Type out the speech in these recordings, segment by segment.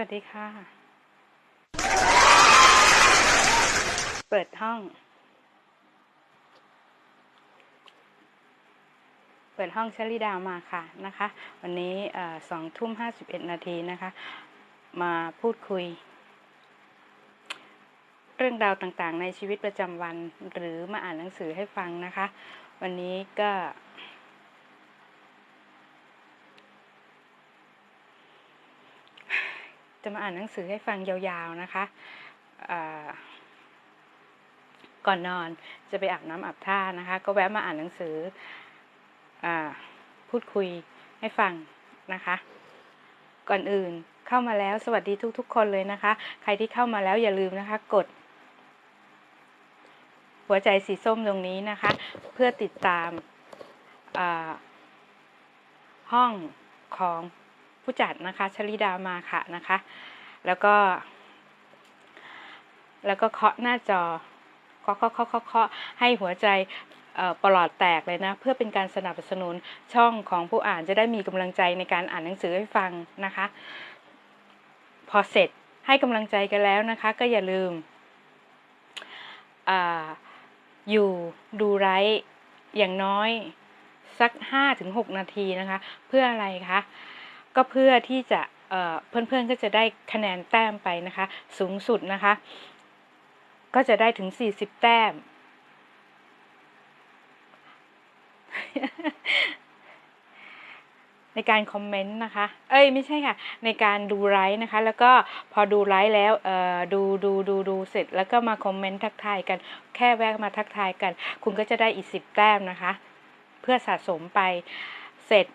วัสดีค่ะ เปิดห้อง เปิดห้องชลิดามาค่ะนะคะ วันนี้สองทุ่มห้าสิบเอ็ดนาทีนะคะ มาพูดคุย เรื่องราวต่างๆ ในชีวิตประจำวันหรือมาอ่านหนังสือให้ฟังนะคะ วันนี้ก็ จะมาอ่านหนังสือให้ฟังยาวๆนะคะก่อนนอนจะไปอาบน้ำอาบท่านะคะ ก็แวะมาอ่านหนังสืออพูดคุยให้ฟังนะคะ ก่อนอื่นเข้ามาแล้วสวัสดีทุกๆ คนเลยนะคะ ใครที่เข้ามาแล้วอย่าลืมนะคะ กด หัวใจสีส้มตรงนี้นะคะ เพื่อติดตามห้องของ ผู้จัดนะคะชลิดามาค่ะนะคะ แล้วก็ แล้วก็เคาะหน้าจอเคาะเคาะเคาะเคาะให้หัวใจปลอดแตกเลยนะ เพื่อเป็นการสนับสนุนช่องของผู้อ่านจะได้มีกำลังใจในการอ่านหนังสือให้ฟังนะคะ พอเสร็จให้กำลังใจกันแล้วนะคะ ก็อย่าลืมออยู่ดูไลฟ์อย่างน้อยสัก 5-6 นาทีนะคะ เพื่ออะไรคะ ก็เพื่อที่จะเพื่อนๆก็จะได้คะแนนแต้มไปนะคะ สูงสุดนะคะ ก็จะได้ถึง 40 แต้ม ในการคอมเมนต์นะคะ เอ้ยไม่ใช่ค่ะ ในการดูไลฟ์นะคะ แล้วก็พอดูไลฟ์แล้วเอ่อดูดูดูดูเสร็จ แล้วก็มาคอมเมนต์ทักทายกัน แค่แวะมาทักทายกัน คุณก็จะได้อีกสิบแต้มนะคะ เพื่อสะสมไปเสร็จ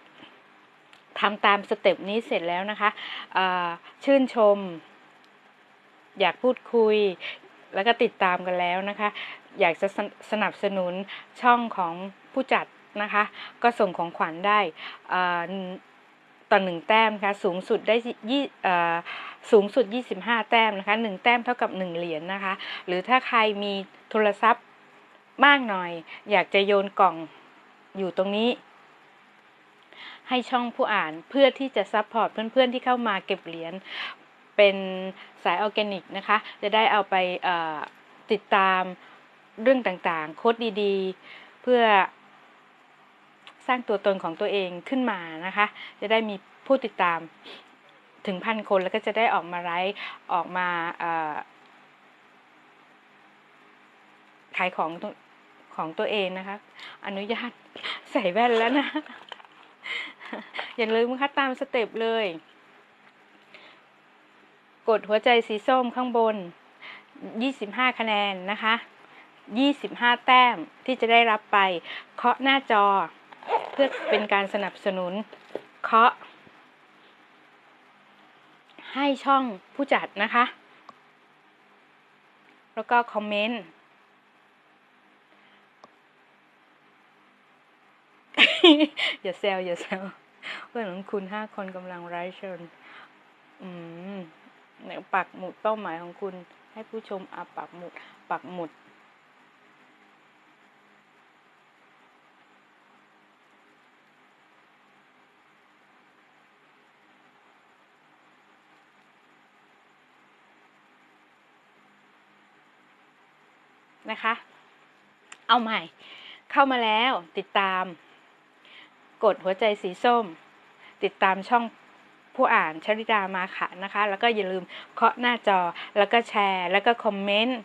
ทำตามสเต็ปนี้เสร็จแล้วนะคะ ชื่นชม อยากพูดคุย แล้วก็ติดตามกันแล้วนะคะ อยากจะสนับสนุนช่องของผู้จัดนะคะ ก็ส่งของขวัญได้ต่อหนึ่งแต้มคะสูงสุดได้ยี่สูงสุด 25 แต้มนะคะหนึ่งแต้มเท่ากับ 1 เหรียญนนะคะ หรือถ้าใครมีโทรศัพท์มากหน่อย อยากจะโยนกล่องอยู่ตรงนี้ ให้ช่องผู้อ่านเพื่อที่จะซัพพอร์ตเพื่อนๆที่เข้ามาเก็บเหรียญเป็นสายออร์แกนิกนะคะ จะได้เอาไปติดตามเรื่องต่างๆ โค้ดดีๆ เพื่อสร้างตัวตนของตัวเองขึ้นมานะคะ จะได้มีผู้ติดตามถึงพันคนแล้วก็จะได้ออกมาไลฟ์ออกมาขายของของตัวเองนะคะ อนุญาตใส่แว่นแล้วนะ อย่าลืมคัดตามสเต็ปเลย กดหัวใจสีส้มข้างบน 25 คะแนนนะคะ 25 แต้มที่จะได้รับไป เคาะหน้าจอ เพื่อเป็นการสนับสนุน เคาะ ให้ช่องผู้จัดนะคะ แล้วก็คอมเมนต์อย่าแซวอย่าแซว เพื่อนของคุณห้าคนกำลังไร้ชน อืมปักหมุดเป้าหมายของคุณให้ผู้ชมอาปักหมุด ปักหมุด นะคะ เอาใหม่ เข้ามาแล้วติดตาม กดหัวใจสีส้ม ติดตามช่องผู้อ่านชริดามาค่ะนะคะ แล้วก็อย่าลืมเคาะหน้าจอแล้วก็แชร์ แล้วก็คอมเมนต์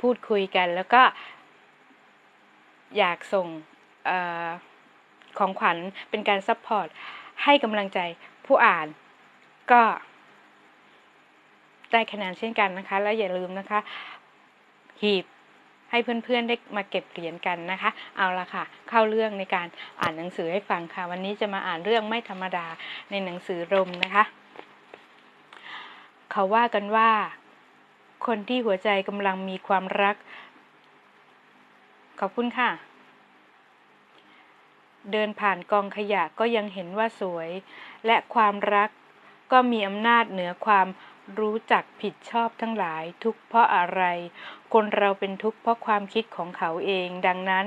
พูดคุยกันแล้วก็อยากส่งอของขวัญเป็นการซัพพอร์ตให้กำลังใจผู้อ่านก็ได้คะแนนเช่นกันนะคะ แล้วอย่าลืมนะคะ หีบ ให้เพื่อนๆได้มาเก็บเหรียญกันนะคะ เอาละค่ะ เข้าเรื่องในการอ่านหนังสือให้ฟังค่ะ วันนี้จะมาอ่านเรื่องไม่ธรรมดาในหนังสือรมนะคะ เขาว่ากันว่า คนที่หัวใจกำลังมีความรัก ขอบคุณค่ะ เดินผ่านกองขยะก็ยังเห็นว่าสวย และความรักก็มีอำนาจเหนือความ รู้จักผิดชอบทั้งหลาย ทุกเพราะอะไร คนเราเป็นทุกข์เพราะความคิดของเขาเอง ดังนั้น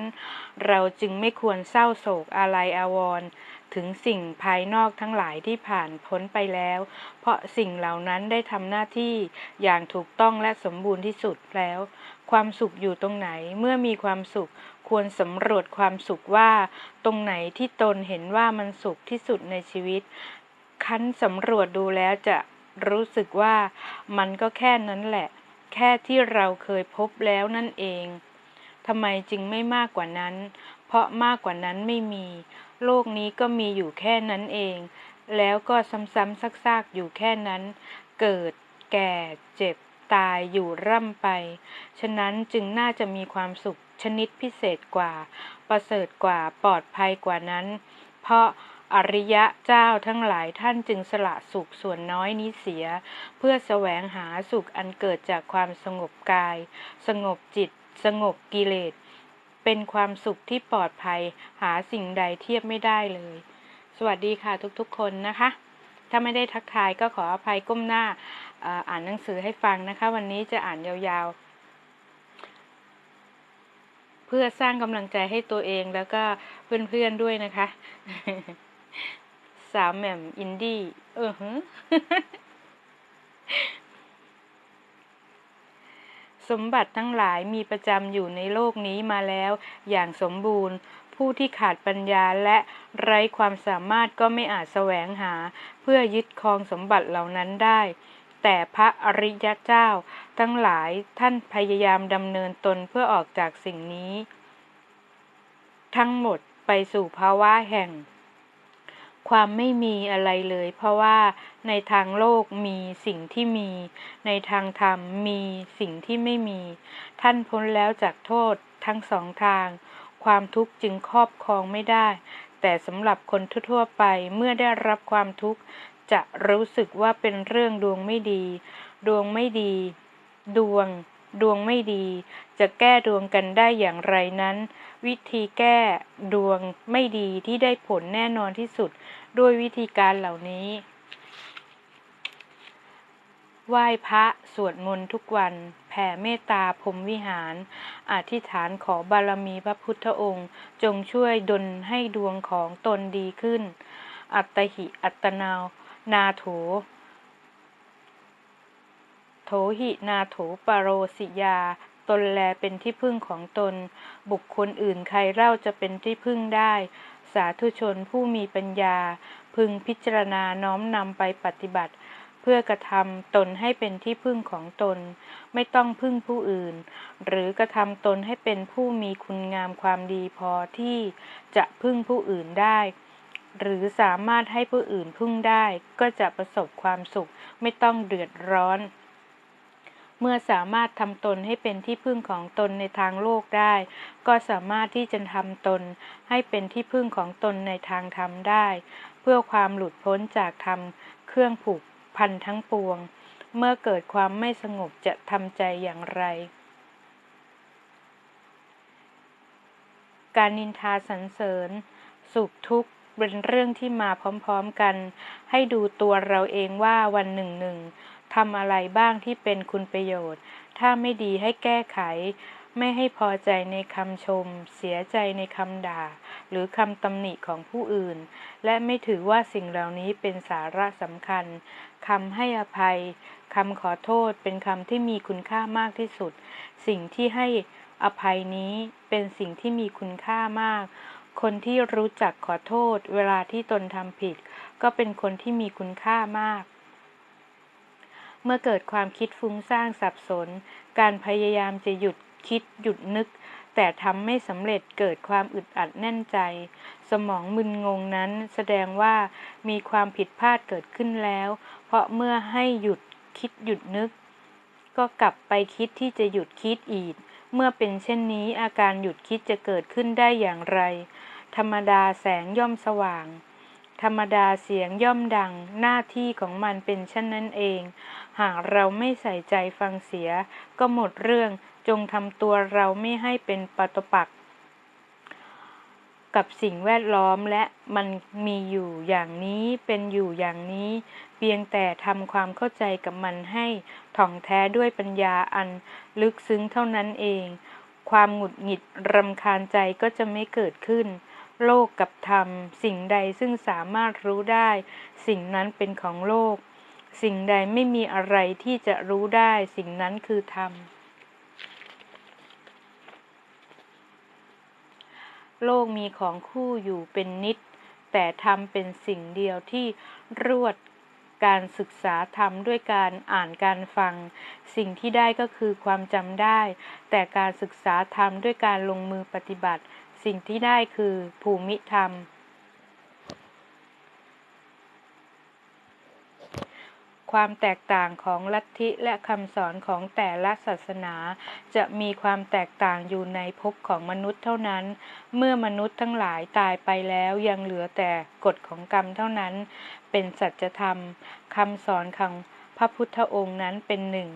เราจึงไม่ควรเศร้าโศกอาลัยอาวรณ์ถึงสิ่งภายนอกทั้งหลายที่ผ่านพ้นไปแล้ว เพราะสิ่งเหล่านั้นได้ทำหน้าที่อย่างถูกต้องและสมบูรณ์ที่สุดแล้ว ความสุขอยู่ตรงไหนเมื่อมีความสุขควรสำรวจความสุขว่า ตรงไหนที่ตนเห็นว่ามันสุขที่สุดในชีวิต คั้นสำรวจดูแล้วจะ รู้สึกว่ามันก็แค่นั้นแหละ แค่ที่เราเคยพบแล้วนั่นเองทำไมจึงไม่มากกว่านั้น เพราะมากกว่านั้นไม่มี โลกนี้ก็มีอยู่แค่นั้นเอง แล้วก็ซ้ำๆซากๆอยู่แค่นั้น เกิด แก่ เจ็บ ตายอยู่ร่ำไป ฉะนั้นจึงน่าจะมีความสุขชนิดพิเศษกว่า ประเสริฐกว่า ปลอดภัยกว่านั้น เพราะ อริยะเจ้าทั้งหลายท่านจึงสละสุขส่วนน้อยนี้เสีย เพื่อแสวงหาสุขอันเกิดจากความสงบกาย สงบจิต สงบกิเลส เป็นความสุขที่ปลอดภัยหาสิ่งใดเทียบไม่ได้เลย สวัสดีค่ะทุกๆ คนนะคะ ถ้าไม่ได้ทักทายก็ขออภัยก้มหน้าอ่าอ่านหนังสือให้ฟังนะคะ วันนี้จะอ่านยาวๆเพื่อสร้างกำลังใจให้ตัวเองแล้วก็เพื่อนๆด้วยนะคะ สาวแหม่มอินดี้เออฮึสมบัติทั้งหลายมีประจำอยู่ในโลกนี้มาแล้วอย่างสมบูรณ์ ผู้ที่ขาดปัญญาและไร้ความสามารถก็ไม่อาจแสวงหา เพื่อยึดครองสมบัติเหล่านั้นได้ แต่พระอริยเจ้า ทั้งหลายท่านพยายามดำเนินตนเพื่อออกจากสิ่งนี้ ทั้งหมดไปสู่ภาวะแห่ง ความไม่มีอะไรเลย เพราะว่าในทางโลกมีสิ่งที่มี ในทางธรรมมีสิ่งที่ไม่มี ท่านพ้นแล้วจากโทษทั้งสองทาง ความทุกข์จึงครอบครองไม่ได้ แต่สำหรับคนทั่วไปเมื่อได้รับความทุกข์จะรู้สึกว่าเป็นเรื่องดวงไม่ดี ดวงไม่ดี ดวง ดวงไม่ดี จะแก้ดวงกันได้อย่างไรนั้น วิธีแก้ดวงไม่ดีที่ได้ผลแน่นอนที่สุด ด้วยวิธีการเหล่านี้ ไหว้พระสวดมนต์ทุกวัน แผ่เมตตาพรมวิหาร อธิษฐานขอบารมีพระพุทธองค์ จงช่วยดลให้ดวงของตนดีขึ้น อัตตหิอัตนาวนาโถโถหินาโถปโรสิยา ตนแลเป็นที่พึ่งของตน บุคคลอื่นใครเล่าจะเป็นที่พึ่งได้ สาธุชนผู้มีปัญญา พึงพิจารณาน้อมนำไปปฏิบัติ เพื่อกระทำตนให้เป็นที่พึ่งของตน ไม่ต้องพึ่งผู้อื่น หรือกระทำตนให้เป็นผู้มีคุณงามความดีพอที่จะพึ่งผู้อื่นได้ หรือสามารถให้ผู้อื่นพึ่งได้ ก็จะประสบความสุขไม่ต้องเดือดร้อน เมื่อสามารถทำตนให้เป็นที่พึ่งของตนในทางโลกได้ ก็สามารถที่จะทำตนให้เป็นที่พึ่งของตนในทางธรรมได้ เพื่อความหลุดพ้นจากธรรมเครื่องผูกพันทั้งปวง เมื่อเกิดความไม่สงบจะทำใจอย่างไร การนินทาสรรเสริญ สุขทุกข์เป็นเรื่องที่มาพร้อมๆกัน ให้ดูตัวเราเองว่าวันหนึ่งหนึ่งำอะไรบ้างที่เป็นคุณประโยชน์ ถ้าไม่ดีให้แก้ไข ไม่ให้พอใจในคำชม เสียใจในคำด่า หรือคำตำหนิของผู้อื่น และไม่ถือว่าสิ่งเหล่านี้เป็นสาระสำคัญคำให้อภัยคำขอโทษเป็นคำที่มีคุณค่ามากที่สุด สิ่งที่ให้อภัยนี้เป็นสิ่งที่มีคุณค่ามาก คนที่รู้จักขอโทษ เวลาที่ตนทำผิด ก็เป็นคนที่มีคุณค่ามาก เมื่อเกิดความคิดฟุ้งซ่านสับสน การพยายามจะหยุดคิดหยุดนึก แต่ทำไม่สำเร็จเกิดความอึดอัดแน่นใจ สมองมึนงงนั้นแสดงว่ามีความผิดพลาดเกิดขึ้นแล้ว เพราะเมื่อให้หยุดคิดหยุดนึก ก็กลับไปคิดที่จะหยุดคิดอีก เมื่อเป็นเช่นนี้อาการหยุดคิดจะเกิดขึ้นได้อย่างไร ธรรมดาแสงย่อมสว่าง ธรรมดาเสียงย่อมดัง หน้าที่ของมันเป็นเช่นนั้นเอง หากเราไม่ใส่ใจฟังเสีย ก็หมดเรื่องจงทำตัวเราไม่ให้เป็นปตปักกับสิ่งแวดล้อมและมันมีอยู่อย่างนี้เป็นอยู่อย่างนี้ เพียงแต่ทำความเข้าใจกับมันให้ถ่องแท้ด้วยปัญญาอันลึกซึ้งเท่านั้นเอง ความหงุดหงิดรำคาญใจก็จะไม่เกิดขึ้น โลกกับธรรม สิ่งใดซึ่งสามารถรู้ได้ สิ่งนั้นเป็นของโลก สิ่งใดไม่มีอะไรที่จะรู้ได้ สิ่งนั้นคือธรรม โลกมีของคู่อยู่เป็นนิด แต่ธรรมเป็นสิ่งเดียวที่รวดการศึกษาธรรมด้วยการอ่านการฟัง สิ่งที่ได้ก็คือความจำได้ แต่การศึกษาธรรมด้วยการลงมือปฏิบัติ สิ่งที่ได้คือภูมิธรรม ความแตกต่างของลัทธิและคำสอนของแต่ละศาสนา จะมีความแตกต่างอยู่ในภพของมนุษย์เท่านั้น เมื่อมนุษย์ทั้งหลายตายไปแล้วยังเหลือแต่กฎของกรรมเท่านั้น เป็นสัจธรรมคำสอนของพระพุทธองค์นั้นเป็นหนึ่ง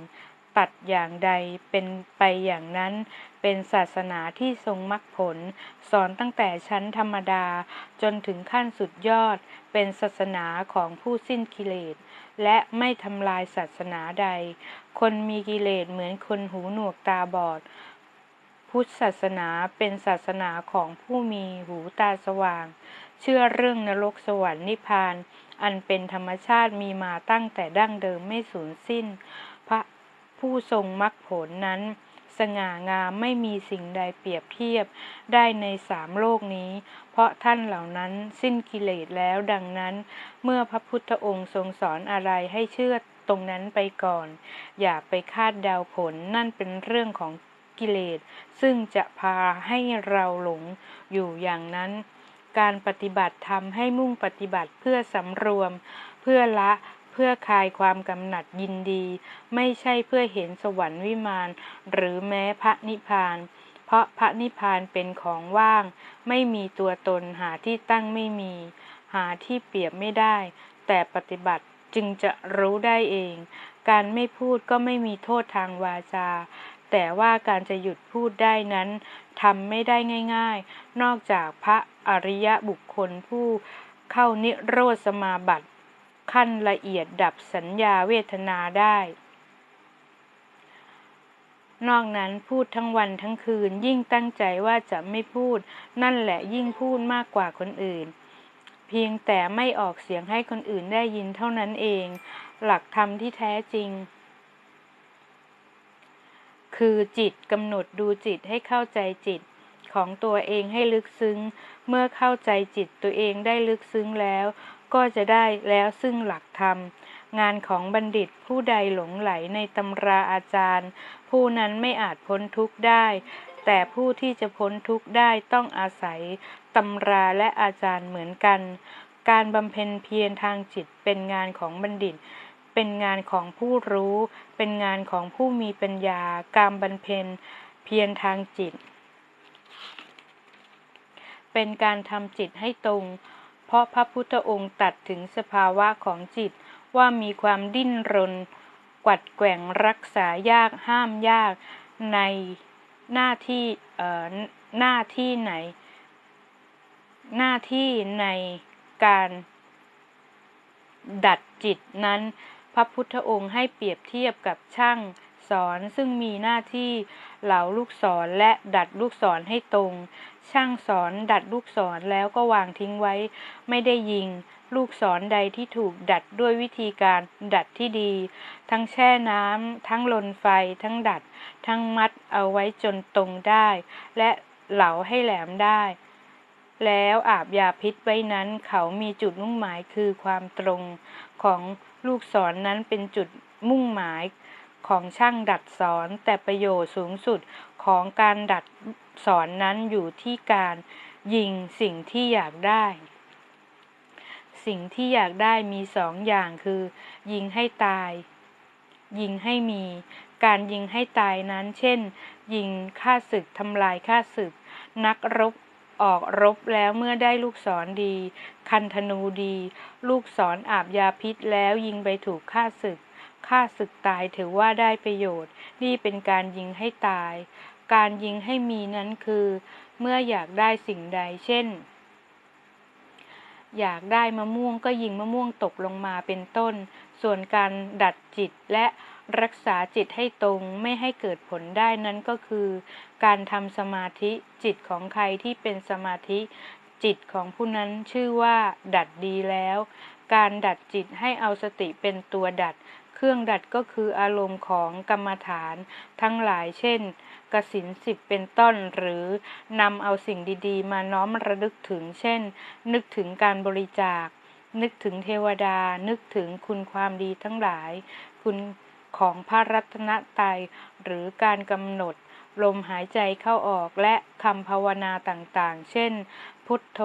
ตัดอย่างใดเป็นไปอย่างนั้น เป็นศาสนาที่ทรงมรรคผล สอนตั้งแต่ชั้นธรรมดาจนถึงขั้นสุดยอด เป็นศาสนาของผู้สิ้นกิเลส และไม่ทำลายศาสนาใด คนมีกิเลสเหมือนคนหูหนวกตาบอด พุทธศาสนาเป็นศาสนาของผู้มีหูตาสว่าง เชื่อเรื่องนรกสวรรค์นิพพาน อันเป็นธรรมชาติมีมาตั้งแต่ดั้งเดิมไม่สูญสิ้น ผู้ทรงมรรคผลนั้น สง่างามไม่มีสิ่งใดเปรียบเทียบได้ในสามโลกนี้ เพราะท่านเหล่านั้นสิ้นกิเลสแล้วดังนั้น เมื่อพระพุทธองค์ทรงสอนอะไรให้เชื่อตรงนั้นไปก่อน อย่าไปคาดเดาผลนั่นเป็นเรื่องของกิเลส ซึ่งจะพาให้เราหลงอยู่อย่างนั้น การปฏิบัติทำให้มุ่งปฏิบัติเพื่อสำรวม เพื่อละ เพื่อคลายความกำหนัดยินดี ไม่ใช่เพื่อเห็นสวรรค์วิมานหรือแม้พระนิพพาน เพราะพระนิพพานเป็นของว่าง ไม่มีตัวตนหาที่ตั้งไม่มี หาที่เปรียบไม่ได้ แต่ปฏิบัติจึงจะรู้ได้เอง การไม่พูดก็ไม่มีโทษทางวาจา แต่ว่าการจะหยุดพูดได้นั้นทำไม่ได้ง่าย ๆ นอกจากพระอริยบุคคลผู้เข้านิโรธสมาบัติ ขั้นละเอียดดับสัญญาเวทนาได้ นอกนั้นพูดทั้งวันทั้งคืนยิ่งตั้งใจว่าจะไม่พูด นั่นแหละยิ่งพูดมากกว่าคนอื่น เพียงแต่ไม่ออกเสียงให้คนอื่นได้ยินเท่านั้นเอง หลักธรรมที่แท้จริงคือจิตกำหนดดูจิตให้เข้าใจจิตของตัวเองให้ลึกซึ้ง เมื่อเข้าใจจิตตัวเองได้ลึกซึ้งแล้ว ก็จะได้แล้วซึ่งหลักธรรม งานของบัณฑิตผู้ใดหลงไหลในตำราอาจารย์ ผู้นั้นไม่อาจพ้นทุกข์ได้ แต่ผู้ที่จะพ้นทุกข์ได้ต้องอาศัยตำราและอาจารย์เหมือนกัน การบำเพ็ญเพียรทางจิตเป็นงานของบัณฑิต เป็นงานของผู้รู้ เป็นงานของผู้มีปัญญา การบำเพ็ญเพียรทางจิต เป็นการทำจิตให้ตรง ราะพระพุทธองค์ตัดถึงสภาวะของจิตว่ามีความดิ้นรน กวัดแกว่งรักษายากห้ามยากในหน้าที่หน้าที่ไหน หน้าที่ในการดัดจิตนั้น พระพุทธองค์ให้เปรียบเทียบกับช่าง สอนซึ่งมีหน้าที่เหลาลูกศรและดัดลูกศรให้ตรง ช่างสอนดัดลูกศรแล้วก็วางทิ้งไว้ ไม่ได้ยิง ลูกศรใดที่ถูกดัดด้วยวิธีการดัดที่ดี ทั้งแช่น้ำทั้งลนไฟ ทั้งดัด ทั้งมัดเอาไว้จนตรงได้ และเหลาให้แหลมได้ แล้วอาบยาพิษไว้นั้นเขามีจุดมุ่งหมายคือความตรงของลูกศรนนั้นเป็นจุดมุ่งหมาย ของช่างดัดสอน แต่ประโยชน์สูงสุดของการดัดสอนนั้นอยู่ที่การยิงสิ่งที่อยากได้ สิ่งที่อยากได้มีสองอย่างคือ ยิงให้ตาย ยิงให้มี การยิงให้ตายนั้น เช่น ยิงฆ่าศึกทำลายฆ่าศึก นักรบออกรบแล้วเมื่อได้ลูกศรดี คันธนูดี ลูกศรออาบยาพิษแล้วยิงไปถูกฆ่าศึก ฆ่าศึกตายถือว่าได้ประโยชน์ นี่เป็นการยิงให้ตาย การยิงให้มีนั้นคือ เมื่ออยากได้สิ่งใด เช่น อยากได้มะม่วงก็ยิงมะม่วงตกลงมาเป็นต้น ส่วนการดัดจิตและรักษาจิตให้ตรงไม่ให้เกิดผลได้นั้นก็คือ การทำสมาธิจิตของใครที่เป็นสมาธิ จิตของผู้นั้นชื่อว่า ดัดดีแล้ว การดัดจิตให้เอาสติเป็นตัวดัด เครื่องดัดก็คืออารมณ์ของกรรมฐานทั้งหลายเช่นกสินสิบเป็นต้นหรือนำเอาสิ่งดีๆ มาน้อมระลึกถึง เช่น นึกถึงการบริจาค นึกถึงเทวดา นึกถึงคุณความดีทั้งหลาย คุณของพระรัตนตรัยหรือการกำหนด ลมหายใจเข้าออกและคำภาวนาต่างๆ เช่น พุทโธ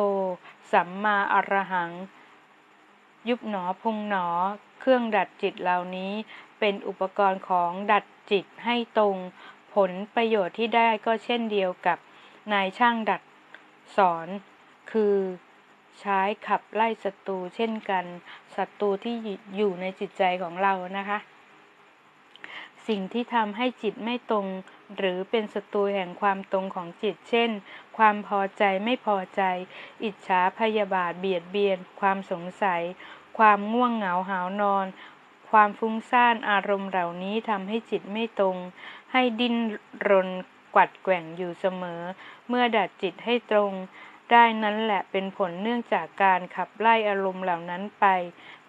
สัมมาอรหัง ยุบหนอพุงหนอ เครื่องดัดจิตเหล่านี้ เป็นอุปกรณ์ของดัดจิตให้ตรง ผลประโยชน์ที่ได้ก็เช่นเดียวกับนายช่างดัดสอน คือใช้ขับไล่ศัตรูเช่นกันศัตรูที่อยู่ในจิตใจของเรานะคะ สิ่งที่ทำให้จิตไม่ตรง หรือเป็นศัตรูแห่งความตรงของจิต เช่น ความพอใจไม่พอใจ อิจฉาพยาบาทเบียดเบียน ความสงสัย ความง่วงเหงาหาวนอน ความฟุ้งซ่านอารมณ์เหล่านี้ทำให้จิตไม่ตรง ให้ดิ้นรนกวัดแกว่งอยู่เสมอ เมื่อดัดจิตให้ตรง ได้นั้นแหละเป็นผลเนื่องจากการขับไล่อารมณ์เหล่านั้นไป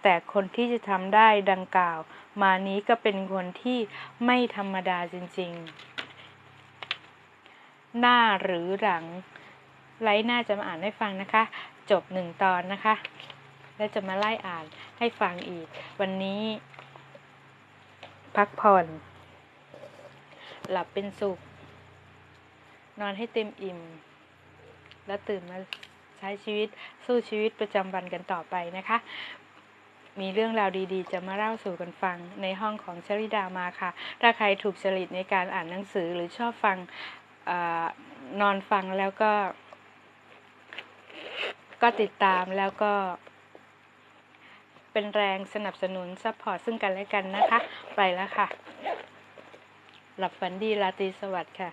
แต่คนที่จะทำได้ดังกล่าว มานี้ก็เป็นคนที่ไม่ธรรมดาจริง ๆ หน้าหรือหลัง ไลฟ์หน้าจะมาอ่านให้ฟังนะคะ จบหนึ่งตอนนะคะ แล้วจะมาไล่อ่านให้ฟังอีก วันนี้ พักผ่อน หลับเป็นสุข นอนให้เต็มอิ่ม แล้วตื่นมาใช้ชีวิตสู้ชีวิตประจำวันกันต่อไปนะคะมีเรื่องราวดีๆ จะมาเล่าสู่กันฟังในห้องของชริดามาค่ะ ถ้าใครถูกจริตในการอ่านหนังสือหรือชอบฟัง อนอนฟังแล้วก็ ก็ติดตามแล้วก็ เป็นแรงสนับสนุนซัพพอร์ตซึ่งกันและกันนะคะ ไปแล้วค่ะ หลับฝันดีราตรีสวัสดิ์ค่ะ